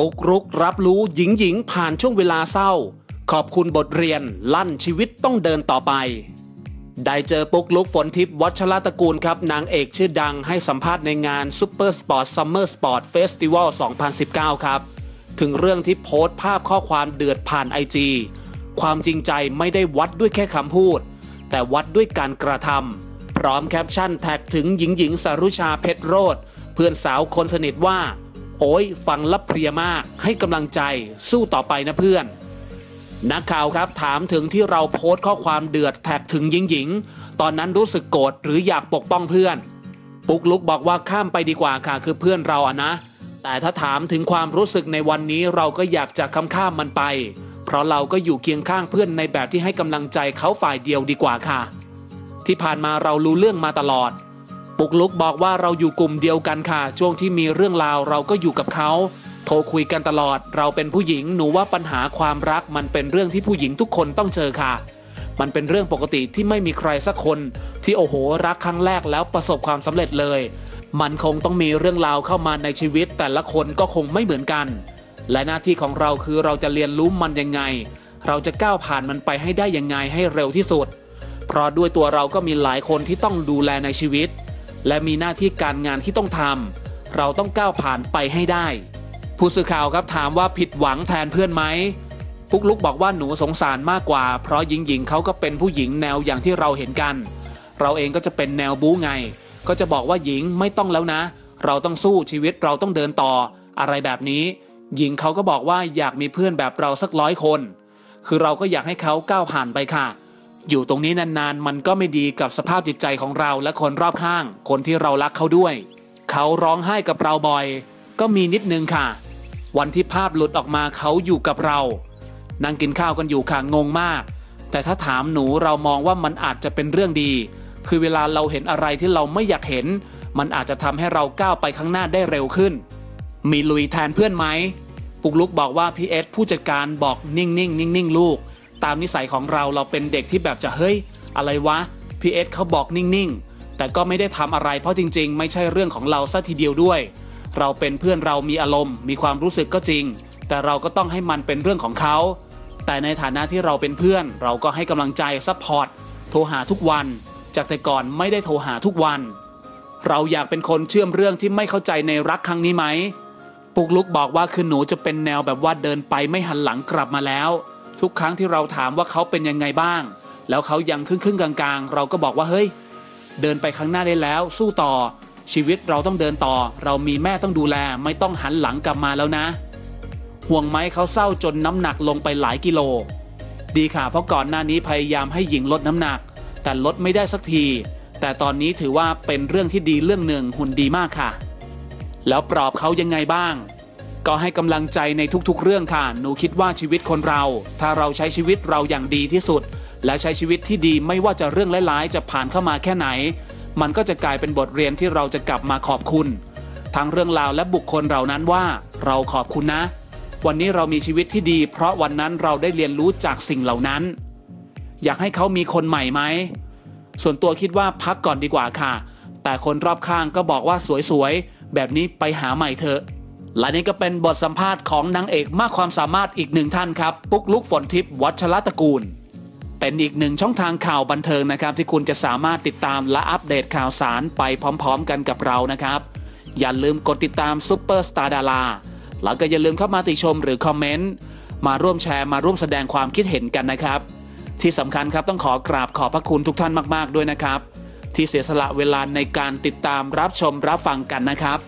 ปุกรุกรับรู้หญิงหญิงผ่านช่วงเวลาเศร้า ขอบคุณบทเรียนลั่นชีวิตต้องเดินต่อไป ได้เจอปุกลุกฝนทิพย์วัชรตระกูลครับ นางเอกชื่อดังให้สัมภาษณ์ในงาน Super Sport Summer Sport Festival 2019 ครับ ถึงเรื่องที่โพสต์ภาพข้อความเดือดผ่านไอจีความจริงใจไม่ได้วัดด้วยแค่คำพูด แต่วัดด้วยการกระทำพร้อมแคปชั่นแท็กถึงหญิงหญิงสารุชาเพชรโรดเพื่อนสาวคนสนิทว่า โอ้ยฟังลับเพลียมากให้กำลังใจสู้ต่อไปนะเพื่อน นักข่าวครับถามถึงที่เราโพสต์ข้อความเดือดแท็กถึงหญิงหญิงตอนนั้นรู้สึกโกรธหรืออยากปกป้องเพื่อน ปุกลุกบอกว่าข้ามไปดีกว่าค่ะคือเพื่อนเราอะนะ แต่ถ้าถามถึงความรู้สึกในวันนี้เราก็อยากจะคำข้ามมันไป เพราะเราก็อยู่เคียงข้างเพื่อนในแบบที่ให้กำลังใจเขาฝ่ายเดียวดีกว่าค่ะ ที่ผ่านมาเรารู้เรื่องมาตลอด ปุกลุกบอกว่าเราอยู่กลุ่มเดียวกันค่ะ ช่วงที่มีเรื่องราวเราก็อยู่กับเขาโทรคุยกันตลอด เราเป็นผู้หญิงหนูว่าปัญหาความรักมันเป็นเรื่องที่ผู้หญิงทุกคนต้องเจอค่ะ มันเป็นเรื่องปกติที่ไม่มีใครสักคน ที่โอ้โหรักครั้งแรกแล้วประสบความสำเร็จเลย มันคงต้องมีเรื่องราวเข้ามาในชีวิต แต่ละคนก็คงไม่เหมือนกัน และหน้าที่ของเราคือเราจะเรียนรู้มันยังไง เราจะก้าวผ่านมันไปให้ได้ยังไงให้เร็วที่สุด เพราะด้วยตัวเราก็มีหลายคนที่ต้องดูแลในชีวิต และมีหน้าที่การงานที่ต้องทำเราต้องก้าวผ่านไปให้ได้ ผู้สื่อข่าวครับถามว่าผิดหวังแทนเพื่อนไหมพุกลุกบอกว่าหนูสงสารมากกว่า เพราะหญิงหญิงเขาก็เป็นผู้หญิงแนวอย่างที่เราเห็นกัน เราเองก็จะเป็นแนวบู๊ไง ก็จะบอกว่าหญิงไม่ต้องแล้วนะ เราต้องสู้ชีวิตเราต้องเดินต่อ อะไรแบบนี้ หญิงเขาก็บอกว่าอยากมีเพื่อนแบบเราสักร้อยคน คือเราก็อยากให้เขาก้าวผ่านไปค่ะ อยู่ตรงนี้นานๆ มันก็ไม่ดีกับสภาพจิตใจของเราและคนรอบข้าง คนที่เรารักเขาด้วย เขาร้องไห้กับเราบ่อย ก็มีนิดนึงค่ะ วันที่ภาพหลุดออกมาเขาอยู่กับเรา นั่งกินข้าวกันอยู่ค่ะงงมาก แต่ถ้าถามหนูเรามองว่ามันอาจจะเป็นเรื่องดี คือเวลาเราเห็นอะไรที่เราไม่อยากเห็น มันอาจจะทำให้เราก้าวไปข้างหน้าได้เร็วขึ้น มีลุยแทนเพื่อนไหมปุกลุกบอกว่าพีเอสผู้จัดการบอกนิ่งๆนิ่งๆลูก ตามนิสัยของเราเราเป็นเด็กที่แบบจะเฮ้ย อะไรวะพี่เอสเขาบอกนิ่งๆ แต่ก็ไม่ได้ทำอะไรเพราะจริง ๆ ไม่ใช่เรื่องของเราซะทีเดียวด้วย เราเป็นเพื่อนเรามีอารมณ์ มีความรู้สึกก็จริง แต่เราก็ต้องให้มันเป็นเรื่องของเขา แต่ในฐานะที่เราเป็นเพื่อน เราก็ให้กำลังใจซัพพอร์ตโทรหาทุกวัน จากแต่ก่อนไม่ได้โทรหาทุกวัน เราอยากเป็นคนเชื่อมเรื่องที่ไม่เข้าใจในรักครั้งนี้ไหมปุกลุกบอกว่าคือหนูจะเป็นแนวแบบว่าเดินไปไม่หันหลังกลับมาแล้ว ทุกครั้งที่เราถามว่าเขาเป็นยังไงบ้าง แล้วเขายังครึ่งครึ่งๆกลางๆ เราก็บอกว่าเฮ้ย เดินไปข้างหน้าได้แล้ว สู้ต่อ ชีวิตเราต้องเดินต่อ เรามีแม่ต้องดูแล ไม่ต้องหันหลังกลับมาแล้วนะ ห่วงไหมเขาเศร้าจนน้ำหนักลงไปหลายกิโล ดีค่ะเพราะก่อนหน้านี้พยายามให้หญิงลดน้ำหนัก แต่ลดไม่ได้สักที แต่ตอนนี้ถือว่าเป็นเรื่องที่ดีเรื่องหนึ่งหุ่นดีมากค่ะ แล้วปลอบเขายังไงบ้าง ก็ให้กำลังใจในทุกๆ เรื่องค่ะ หนูคิดว่าชีวิตคนเรา ถ้าเราใช้ชีวิตเราอย่างดีที่สุด และใช้ชีวิตที่ดีไม่ว่าจะเรื่องร้ายๆ จะผ่านเข้ามาแค่ไหน มันก็จะกลายเป็นบทเรียนที่เราจะกลับมาขอบคุณ ทั้งเรื่องราวและบุคคลเหล่านั้นว่า เราขอบคุณนะ วันนี้เรามีชีวิตที่ดี เพราะวันนั้นเราได้เรียนรู้จากสิ่งเหล่านั้น อยากให้เขามีคนใหม่ไหมส่วนตัวคิดว่าพักก่อนดีกว่าค่ะ แต่คนรอบข้างก็บอกว่าสวยๆแบบนี้ไปหาใหม่เถอะ และนี่ก็เป็นบทสัมภาษณ์ของนางเอกมากความสามารถอีกหนึ่งท่านครับ ปุ๊กลุกฝนทิพย์วัชรตระกูล เป็นอีกหนึ่งช่องทางข่าวบันเทิงนะครับ ที่คุณจะสามารถติดตามและอัปเดตข่าวสารไปพร้อมๆ กันกับเรานะครับ อย่าลืมกดติดตามซุปเปอร์สตาร์ดาราแล้วก็อย่าลืมเข้ามาติชมหรือคอมเมนต์มาร่วมแชร์มาร่วมแสดงความคิดเห็นกันนะครับ ที่สำคัญครับต้องขอกราบขอบพระคุณทุกท่านมาก ๆ ด้วยนะครับ ที่เสียสละเวลาในการติดตามรับชมรับฟังกันนะครับ